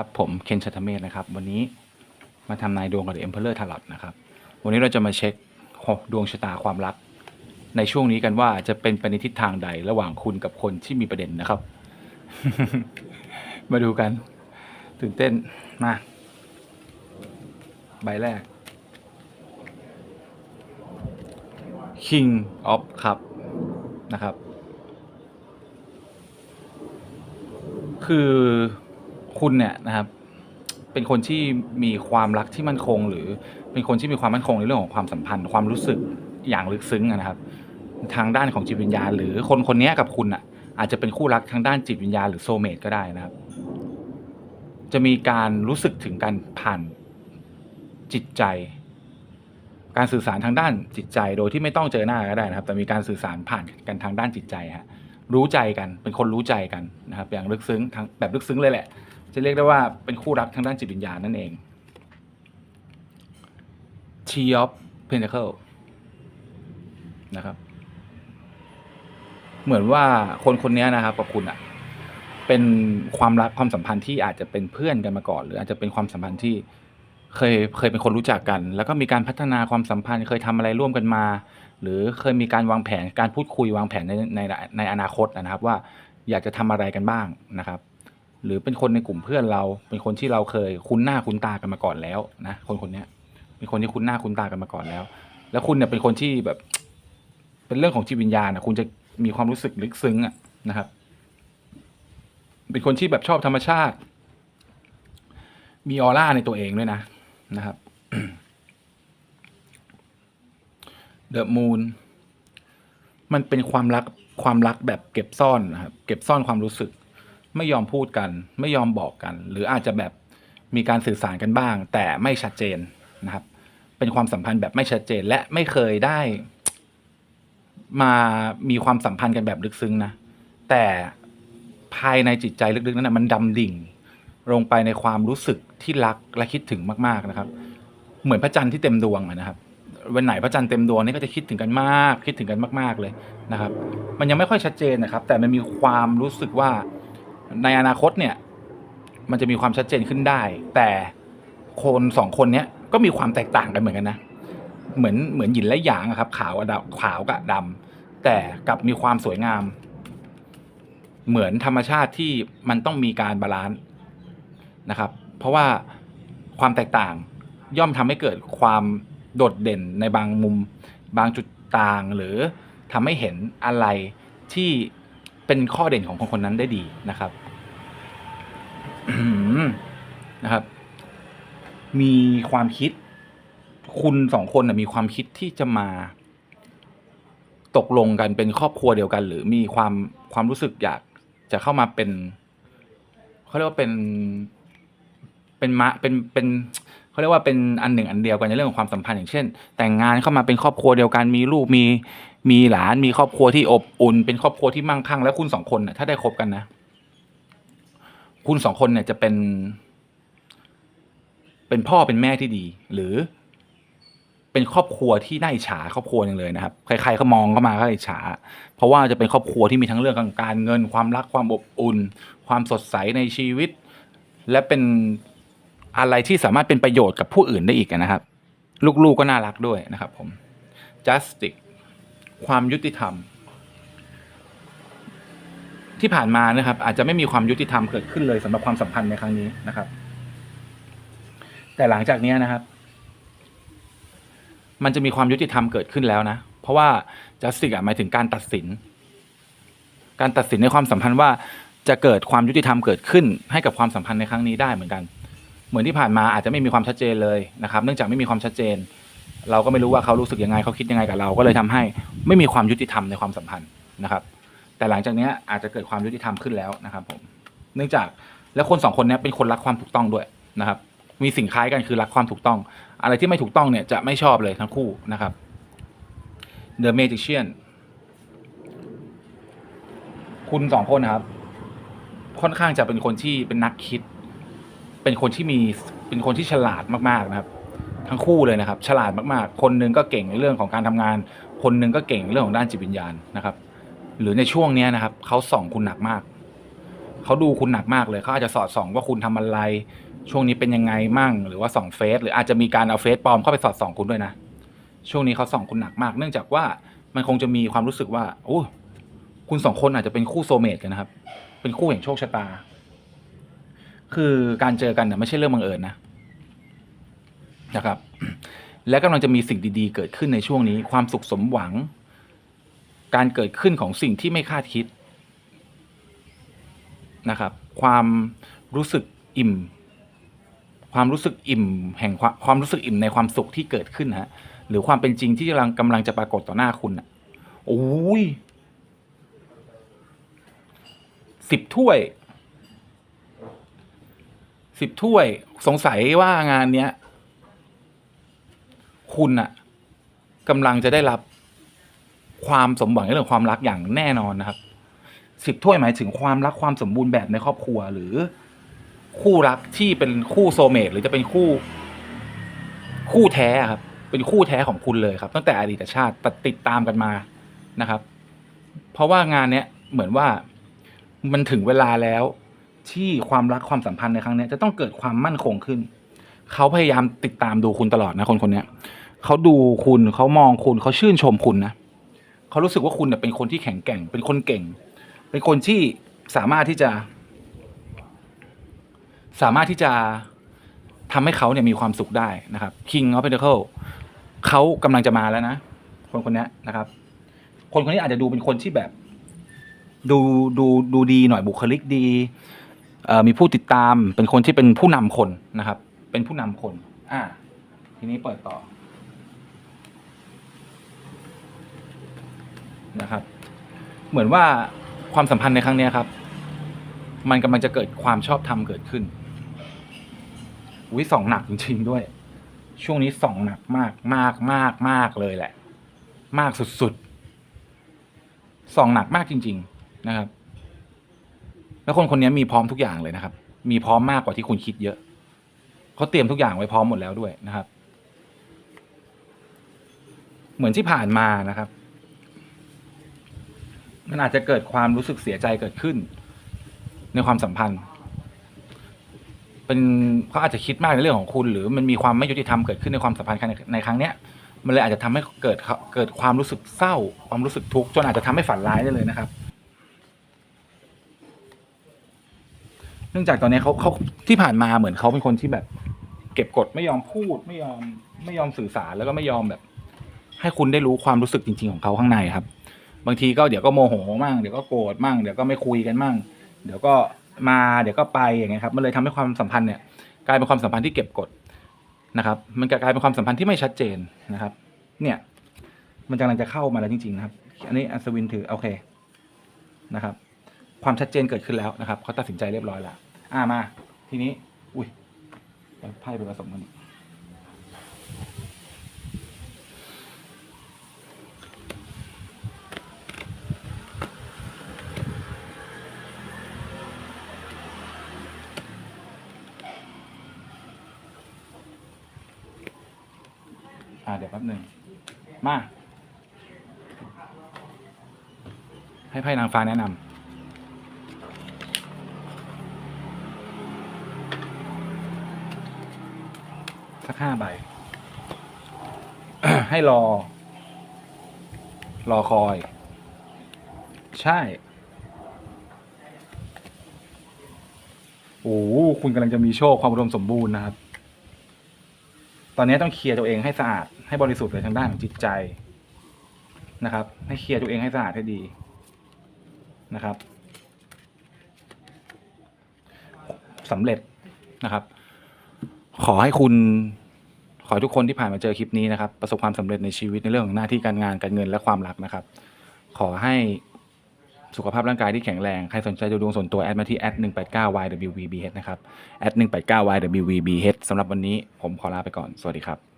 ครับผมเคนชัตเมธนะครับ วันนี้มาทำนายดวงกับ The Emperor Tarot นะครับ วันนี้เราจะมาเช็คดวงชะตาความรัก ในช่วงนี้กันว่าจะเป็นไปในทิศทางใดระหว่างคุณกับคนที่มีประเด็นนะครับ มาดูกัน ตื่นเต้นมา ใบแรก King of Cup นะครับ คือ คุณเนี่ยนะครับเป็นคนที่มีความรักที่มั่นคง หรือเป็นคนที่มีความมั่นคงในเรื่องของความสัมพันธ์ ความรู้สึกอย่างลึกซึ้งนะครับ ทางด้านของจิตวิญญาณ หรือคนคนนี้กับคุณอะอาจจะเป็นคู่รักทางด้านจิตวิญญาณหรือโซเมตก็ได้นะครับ จะมีการรู้สึกถึงการผ่านจิตใจ การสื่อสารทางด้านจิตใจ โดยที่ไม่ต้องเจอหน้าก็ได้นะครับ แต่มีการสื่อสารผ่านกันทางด้านจิตใจฮะรู้ใจกันเป็นคนรู้ใจกันนะครับ อย่างลึกซึ้งทางแบบลึกซึ้งเลยแหละ จะเรียกได้ว่าเป็นคู่รักทางด้านจิตวิญญาณนั่นเอง t of Pentacle นะครับ เหมือนว่าคนคนนี้นะครับกับคุณอะเป็นความรักความสัมพันธ์ที่อาจจะเป็นเพื่อนกันมาก่อน หรืออาจจะเป็นความสัมพันธ์ที่เคยเคยเป็นคนรู้จักกัน แล้วก็มีการพัฒนาความสัมพันธ์ เคยทำอะไรร่วมกันมา หรือเคยมีการวางแผนการพูดคุย วางแผนในในในอนาคตนะครับ ว่าอยากจะทำอะไรกันบ้างนะครับ หรือเป็นคนในกลุ่มเพื่อนเรา เป็นคนที่เราเคยคุ้นหน้าคุ้นตากันมาก่อนแล้วนะคนคนนี้เป็นคนที่คุ้นหน้าคุ้นตากันมาก่อนแล้ว แล้วคุณเนี่ยเป็นคนที่แบบ เป็นเรื่องของจิตวิญญาณนะคุณจะมีความรู้สึกลึกซึ้งอะนะครับ เป็นคนที่แบบชอบธรรมชาติ มีออร่าในตัวเองด้วยนะนะครับเดอะมูนมันเป็นความรักความรักแบบเก็บซ่อนนะครับ เก็บซ่อนความรู้สึก ไม่ยอมพูดกัน ไม่ยอมบอกกัน หรืออาจจะแบบมีการสื่อสารกันบ้าง แต่ไม่ชัดเจนนะครับ เป็นความสัมพันธ์แบบไม่ชัดเจนและไม่เคยได้ มามีความสัมพันธ์กันแบบลึกซึ้งนะแต่ภายในจิตใจลึกๆนั้นนะมันดำดิ่ง ลงไปในความรู้สึกที่รักและคิดถึงมากๆนะครับ เหมือนพระจันทร์ที่เต็มดวงนะครับวันไหนพระจันทร์เต็มดวงนี่ก็จะคิดถึงกันมาก คิดถึงกันมาก ๆเลยนะครับ มันยังไม่ค่อยชัดเจนนะครับ แต่มันมีความรู้สึกว่า ในอนาคตเนี่ย มันจะมีความชัดเจนขึ้นได้ แต่คนสองคนเนี้ยก็มีความแตกต่างกันเหมือนกันนะ เหมือนเหมือนหยินและหยางอะครับ ขาวกับดำขาวกับดำแต่กลับมีความสวยงาม เหมือนธรรมชาติที่มันต้องมีการบาลานซ์นะครับ เพราะว่าความแตกต่างย่อมทำให้เกิดความโดดเด่นในบางมุม บางจุดต่างหรือทำให้เห็นอะไรที่ เป็นข้อเด่นของคนคนนั้นได้ดีนะครับนะครับ มีความคิด คุณสองคนนะมีความคิดที่จะมา ตกลงกันเป็นครอบครัวเดียวกัน หรือมีความความรู้สึกอยากจะเข้ามาเป็นเขาเรียกว่าเป็นเป็นมะเป็นเป็นเขาเรียกว่าเป็นอันหนึ่งอันเดียวกันในเรื่องของความสัมพันธ์อย่างเช่น แต่งงานเข้ามาเป็นครอบครัวเดียวกันมีลูกมี มีหลานมีครอบครัวที่อบอุ่น เป็นครอบครัวที่มั่งคั่ง แล้วคุณสองคนน่ะถ้าได้คบกันนะ คุณสองคนเนี่ยจะเป็น เป็นพ่อเป็นแม่ที่ดี หรือ เป็นครอบครัวที่น่าอิจฉาครอบครัวหนึงเลยนะครับ ใครๆเขามองเข้ามาก็อิจฉา เพราะว่าจะเป็นครอบครัวที่มีทั้งเรื่องของการเงิน ความรักความอบอุ่น ความสดใสในชีวิต และเป็นอะไรที่สามารถเป็นประโยชน์กับผู้อื่นได้อีกนะครับ ลูกๆก็น่ารักด้วยนะครับ ผม justice ความยุติธรรม ที่ผ่านมานะครับ อาจจะไม่มีความยุติธรรมเกิดขึ้นเลยสำหรับความสัมพันธ์ในครั้งนี้นะครับ แต่หลังจากนี้นะครับ มันจะมีความยุติธรรมเกิดขึ้นแล้วนะ เพราะว่า justice หมายถึงการตัดสิน การตัดสินในความสัมพันธ์ว่าจะเกิดความยุติธรรมเกิดขึ้นให้กับความสัมพันธ์ในครั้งนี้ได้เหมือนกัน เหมือนที่ผ่านมาอาจจะไม่มีความชัดเจนเลยนะครับ เนื่องจากไม่มีความชัดเจน เราก็ไม่รู้ว่าเขารู้สึกยังไงเขาคิดยังไงกับเราก็เลยทำให้ไม่มีความยุติธรรมในความสัมพันธ์นะครับ แต่หลังจากนี้อาจจะเกิดความยุติธรรมขึ้นแล้วนะครับผมเนื่องจากแล้วคนสองคนนี้เป็นคนรักความถูกต้องด้วยนะครับ มีสิ่งคล้ายกันคือรักความถูกต้อง อะไรที่ไม่ถูกต้องเนี่ยจะไม่ชอบเลยทั้งคู่นะครับ The Magician คุณสองคนนะครับ ค่อนข้างจะเป็นคนที่เป็นนักคิด เป็นคนที่มีเป็นคนที่ฉลาดมากๆนะครับ ทั้งคู่เลยนะครับ ฉลาดมากๆ คนหนึงก็เก่งในเรื่องของการทำงาน คนหนึงก็เก่งเรื่องของด้านจิตวิญญาณนะครับ หรือในช่วงนี้นะครับเขาส่องคุณหนักมากเขาดูคุณหนักมากเลยเขาอาจจะสอดส่องว่าคุณทำอะไร ช่วงนี้เป็นยังไงมั่ง หรือว่าส่องเฟซหรืออาจจะมีการเอาเฟซปลอมเข้าไปสอดส่องคุณด้วยนะช่วงนี้เขาส่องคุณหนักมาก เนื่องจากว่ามันคงจะมีความรู้สึกว่าโอ้คุณสองคนอาจจะเป็นคู่โซเมตกันนะครับ เป็นคู่แห่งโชคชะตา คือการเจอกันเนี่ยไม่ใช่เรื่องบังเอิญนะ นะครับ และกำลังจะมีสิ่งดีๆ เกิดขึ้นในช่วงนี้ ความสุขสมหวัง การเกิดขึ้นของสิ่งที่ไม่คาดคิดนะครับ ความรู้สึกอิ่ม ความรู้สึกอิ่ม แห่งความความรู้สึกอิ่มในความสุขที่เกิดขึ้นฮะ หรือความเป็นจริงที่กำลังกำลังจะปรากฏต่อหน้าคุณอะโอ้ยสิบถ้วยสิบถ้วยสงสัยว่างานเนี้ย คุณอะกำลังจะได้รับความสมหวังในเรื่องความรักอย่างแน่นอนนะครับสิบถ้วยหมายถึงความรักความสมบูรณ์แบบในครอบครัวหรือคู่รักที่เป็นคู่โซเมตหรือจะเป็นคู่ คู่แท้ครับ เป็นคู่แท้ของคุณเลยครับ ตั้งแต่อดีตชาติติดตามกันมานะครับ เพราะว่างานเนี้ยเหมือนว่ามันถึงเวลาแล้วที่ความรักความสัมพันธ์ในครั้งนี้จะต้องเกิดความมั่นคงขึ้น เขาพยายามติดตามดูคุณตลอดนะคนคนนี้เขาดูคุณเขามองคุณเขาชื่นชมคุณนะเขารู้สึกว่าคุณเนี่ยเป็นคนที่แข็งแกร่ง เป็นคนเก่ง เป็นคนที่สามารถที่จะ สามารถที่จะทำให้เขาเนี่ยมีความสุขได้นะครับ King of Pentacle เขากำลังจะมาแล้วนะคนคนนี้นะครับ คนคนนี้อาจจะดูเป็นคนที่แบบ ดูดูดูดีหน่อยบุคลิกดีมีผู้ติดตามเป็นคนที่เป็นผู้นำคนนะครับ เป็นผู้นำคน อ่า ทีนี้เปิดต่อ นะครับ เหมือนว่าความสัมพันธ์ในครั้งนี้ครับ มันกำลังจะเกิดความชอบธรรมเกิดขึ้นอุ้ยสองหนักจริงๆด้วย ช่วงนี้สองหนักมากมากมากมากเลยแหละ มากสุดๆสองหนักมากจริง ๆนะครับ แล้วคนคนนี้มีพร้อมทุกอย่างเลยนะครับ มีพร้อมมากกว่าที่คุณคิดเยอะ เขาเตรียมทุกอย่างไว้พร้อมหมดแล้วด้วยนะครับ เหมือนที่ผ่านมานะครับ มันอาจจะเกิดความรู้สึกเสียใจเกิดขึ้น ในความสัมพันธ์ เป็นเขาอาจจะคิดมากในเรื่องของคุณ หรือมันมีความไม่ยุติธรรมเกิดขึ้นในความสัมพันธ์ในในครั้งเนี้ยมันเลยอาจจะทำให้เกิดเกิดความรู้สึกเศร้า ความรู้สึกทุกข์จนอาจจะทำให้ฝันร้ายได้เลยนะครับ เนื่องจากตอนนี้เขาเขาที่ผ่านมาเหมือนเขาเป็นคนที่แบบ เก็บกดไม่ยอมพูดไม่ยอมไม่ยอมสื่อสารแล้วก็ไม่ยอมแบบ ให้คุณได้รู้ความรู้สึกจริง ๆของเขาข้างในครับ บางทีก็เดี๋ยวก็โมโหมั่งเดี๋ยวก็โกรธมั่งเดี๋ยวก็ไม่คุยกันมั่ง เดี๋ยวก็มาเดี๋ยวก็ไปอย่างเงี้ยครับ มันเลยทำให้ความสัมพันธ์เนี่ย กลายเป็นความสัมพันธ์ที่เก็บกดนะครับ มันกลายเป็นความสัมพันธ์ที่ไม่ชัดเจนนะครับ เนี่ย มันกำลังจะเข้ามาแล้วจริงๆนะครับ อันนี้อัศวินถือโอเคนะครับ ความชัดเจนเกิดขึ้นแล้วนะครับเขาตัดสินใจเรียบร้อยแล้วอ่ามา ทีนี้ อุ้ย ไพ่ไปผสมกันอ่าเดี๋ยวแป๊บหนึ่ง มา ให้ไพ่นางฟ้าแนะนำ สักห้าใบ ให้รอ รอคอย ใช่ โอ้คุณกำลังจะมีโชคความอุดมสมบูรณ์นะครับ ตอนนี้ต้องเคลียร์ตัวเองให้สะอาดให้บริสุทธิ์เลยทางด้านของจิตใจนะครับ ให้เคลียร์ตัวเองให้สะอาดให้ดีนะครับสำเร็จนะครับ ขอให้คุณขอให้ทุกคนที่ผ่านมาเจอคลิปนี้นะครับ ประสบความสำเร็จในชีวิตในเรื่องของหน้าที่การงานการเงินและความรักนะครับ ขอให้สุขภาพร่างกายที่แข็งแรง ใครสนใจดูดวงส่วนตัว แอดมาที่แอด189 ywvbh นะครับแอด189 ywvbh สำหรับวันนี้ผมขอลาไปก่อน สวัสดีครับ